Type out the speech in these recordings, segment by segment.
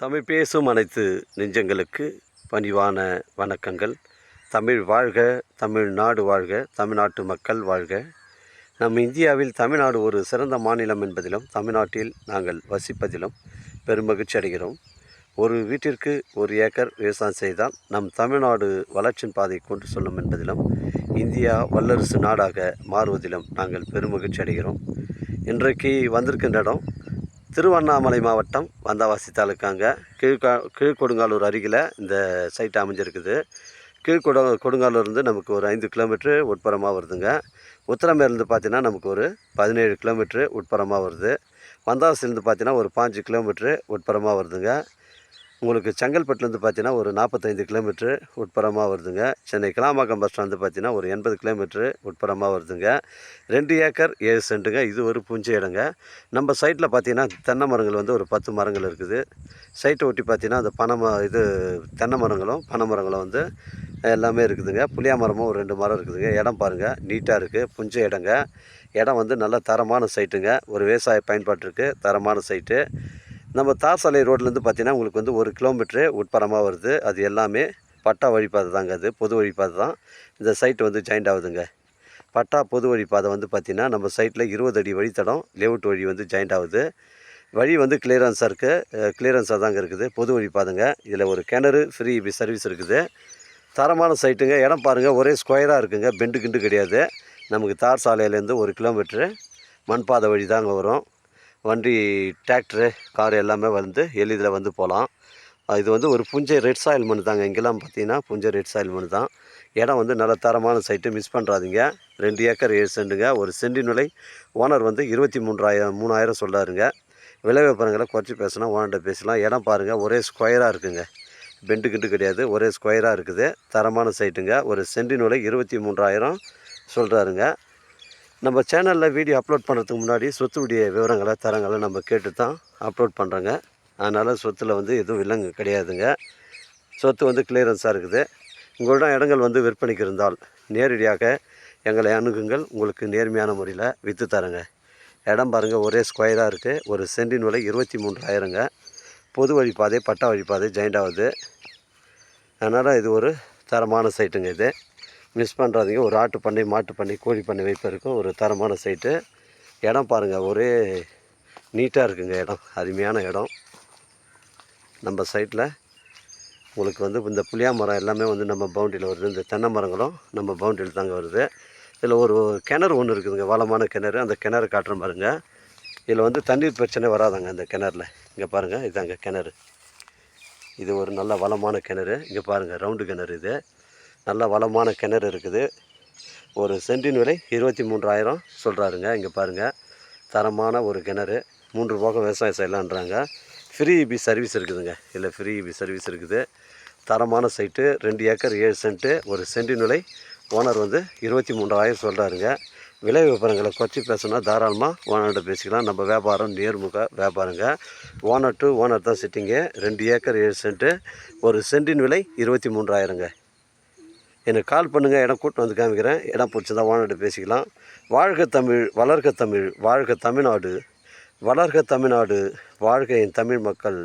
தமிழ் பேசும் அனைத்து நெஞ்சங்களுக்கு பணிவான வணக்கங்கள். தமிழ் வாழ்க தமிழ்நாடு வாழ்க தமிழ்நாட்டு மக்கள் வாழ்க. நம் இந்தியாவில் தமிழ்நாடு ஒரு சிறந்த மாநிலம் என்பதிலும் தமிழ்நாட்டில் நாங்கள் வசிப்பதிலும் பெருமகிழ்ச்சி அடைகிறோம். ஒரு வீட்டிற்கு ஒரு ஏக்கர் விவசாயம் செய்தால் நம் தமிழ்நாடு வளர்ச்சியின் பாதை கொண்டு செல்லும் என்பதிலும் இந்தியா வல்லரசு நாடாக மாறுவதிலும் நாங்கள் பெருமகிழ்ச்சி அடைகிறோம். இன்றைக்கு வந்திருக்கின்ற இடம் திருவண்ணாமலை மாவட்டம் வந்தாவாசி தாலுக்காங்க. கீழ்கா கீழ்கொடுங்காலூர் அருகில் இந்த சைட் அமைஞ்சிருக்குது. கீழ்கொட கொடுங்காலூர்லேருந்து நமக்கு ஒரு ஐந்து கிலோமீட்ரு உட்புறமாக வருதுங்க. உத்தரமேலேருந்து பார்த்தீங்கன்னா நமக்கு ஒரு பதினேழு கிலோமீட்ரு உட்புறமாக வருது. வந்தாவாசிலேருந்து பார்த்தீங்கன்னா ஒரு பாஞ்சு கிலோமீட்ரு உட்புறமாக வருதுங்க. உங்களுக்கு செங்கல்பட்டுலேருந்து பார்த்தீங்கன்னா ஒரு நாற்பத்தைந்து கிலோமீட்ரு உட்புறமாக வருதுங்க. சென்னை கிளாம்பாக்கம் பஸ் ஸ்டாண்டு பார்த்தீங்கன்னா ஒரு எண்பது கிலோமீட்ரு உட்புறமாக வருதுங்க. ரெண்டு ஏக்கர் ஏழு சென்ட்டுங்க. இது ஒரு புஞ்ச இடங்க. நம்ம சைட்டில் பார்த்தீங்கன்னா தென்னை மரங்கள் வந்து ஒரு பத்து மரங்கள் இருக்குது. சைட்டை ஒட்டி பார்த்தீங்கன்னா அந்த பனை ம இது தென்னை மரங்களும் பனை மரங்களும் வந்து எல்லாமே இருக்குதுங்க. புளியா மரமும் ஒரு ரெண்டு மரம் இருக்குதுங்க. இடம் பாருங்கள் நீட்டாக இருக்குது புஞ்ச இடங்க. இடம் வந்து நல்ல தரமான சைட்டுங்க ஒரு விவசாய பயன்பாட்டிற்கு தரமான சைட்டு நம்ம தார் சாலை ரோட்லேருந்து பார்த்தீங்கன்னா உங்களுக்கு வந்து ஒரு கிலோமீட்ரு உட்பரமாக வருது. அது எல்லாமே பட்டா வழிபாதை தாங்க அது பொது வழிபாதை தான். இந்த சைட்டு வந்து ஜாயிண்ட் ஆகுதுங்க. பட்டா பொது வழிபாதை வந்து பார்த்திங்கன்னா நம்ம சைட்டில் இருபது அடி வழித்தடம் லேவுட் வழி வந்து ஜாயிண்ட் ஆகுது. வழி வந்து கிளியரன்ஸாக இருக்குது கிளியரன்ஸாக தாங்க இருக்குது. பொது வழிபாதைங்க. இதில் ஒரு கிணறு ஃப்ரீ சர்வீஸ் இருக்குது. தரமான சைட்டுங்க. இடம் பாருங்கள் ஒரே ஸ்கொயராக இருக்குங்க. பெண்டு கிண்டு கிடையாது. நமக்கு தார் சாலையிலேருந்து ஒரு கிலோமீட்ரு மண்பாதை வழி தாங்க வரும். வண்டி டிராக்டரு கார் எல்லாமே வந்து எளிதில் வந்து போகலாம் இது வந்து ஒரு புஞ்சை ரெட் சாயில் மண் தாங்க. இங்கெல்லாம் பார்த்தீங்கன்னா புஞ்சை ரெட் சாயில் மண் தான். இடம் வந்து நல்ல தரமான சைட்டு மிஸ் பண்ணுறாதீங்க ரெண்டு ஏக்கர் ஏழு சென்ட்டுங்க ஒரு சென்டின் விலை ஓனர் வந்து இருபத்தி மூன்றாயிரம் மூணாயிரம் சொல்கிறாருங்க விலை விற்பனைகளை குறைச்சி பேசினா ஓனர்கிட்ட பேசலாம். இடம் பாருங்கள் ஒரே ஸ்கொயராக இருக்குங்க. பெண்டு கிண்டு கிடையாது. ஒரே ஸ்கொயராக இருக்குது. தரமான சைட்டுங்க ஒரு சென்டின் விலை இருபத்தி மூன்றாயிரம் சொல்கிறாருங்க நம்ம சேனலில் வீடியோ அப்லோட் பண்ணுறதுக்கு முன்னாடி சொத்துடைய விவரங்களை தரங்களை நம்ம கேட்டு தான் அப்லோட் பண்ணுறோங்க அதனால் சொத்தில் வந்து எதுவும் இல்லைங்க கிடையாதுங்க. சொத்து வந்து கிளியரன்ஸாக இருக்குது. உங்களிடம் இடங்கள் வந்து விற்பனைக்கு இருந்தால் நேரடியாக எங்களை அணுகுங்கள். உங்களுக்கு நேர்மையான முறையில் விற்று தரேங்க. இடம் பாருங்கள் ஒரே ஸ்கொயராக இருக்குது ஒரு சென்டின் விலை இருபத்தி மூன்றாயிரங்க. பொது வழிப்பாதை பட்டா வழிப்பாதை ஜாயிண்ட் ஆகுது. அதனால் இது ஒரு தரமான சைட்டுங்க இது. மிஸ் பண்ணுறாதீங்க ஒரு ஆட்டு பண்ணை மாட்டு பண்ணை கோழி பண்ணை வைப்பதற்கும் ஒரு தரமான சைட்டு இடம் பாருங்கள் ஒரே நீட்டாக இருக்குங்க இடம். அருமையான இடம். நம்ம சைட்டில் உங்களுக்கு வந்து இந்த புளியா மரம் எல்லாமே வந்து நம்ம பவுண்டரியில் வருது. இந்த தென்னை மரங்களும் நம்ம பவுண்டரியில் தாங்க வருது. இதில் ஒரு கிணறு ஒன்று இருக்குதுங்க வளமான கிணறு. அந்த கிணறு காட்டுற பாருங்க. இதில் வந்து தண்ணீர் பிரச்சனை வராதாங்க அந்த கிணறுல. இங்கே பாருங்கள் இதாங்க கிணறு. இது ஒரு நல்ல வளமான கிணறு. இங்கே பாருங்கள் ரவுண்டு கிணறு இது. நல்ல வளமான கிணறு இருக்குது. ஒரு சென்டின் விலை இருபத்தி மூன்றாயிரம் சொல்கிறாருங்க இங்கே பாருங்கள் தரமான ஒரு கிணறு. மூன்று போகம் விவசாயம் செய்யலான்றாங்க. ஃப்ரீ இபி சர்வீஸ் இருக்குதுங்க. இல்லை ஃப்ரீ இபி சர்வீஸ் இருக்குது. தரமான சைட்டு ரெண்டு ஏக்கர் ஏழு சென்ட்டு ஒரு சென்டின் விலை ஓனர் வந்து இருபத்தி மூன்றாயிரம் சொல்கிறாருங்க விலை விவரங்களை குறைச்சி பேசுனா தாராளமாக ஓனர்கிட்ட பேசிக்கலாம். நம்ம வியாபாரம் நேர்முக வியாபாரங்க. ஓனர் டு ஓனர் தான் சிட்டிங்கு ரெண்டு ஏக்கர் ஏழு சென்ட்டு ஒரு சென்டின் விலை இருபத்தி மூன்றாயிரங்க. எனக்கு கால் பண்ணுங்கள் இடம் கூட்டு வந்து காமிக்கிறேன். இடம் பிடிச்சதா ஓனர்கிட்ட பேசிக்கலாம். வாழ்க தமிழ் வளர்க தமிழ் வாழ்க தமிழ்நாடு. வளர்க தமிழ்நாடு வாழ்க என் தமிழ் மக்கள்.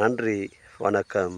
நன்றி வணக்கம்.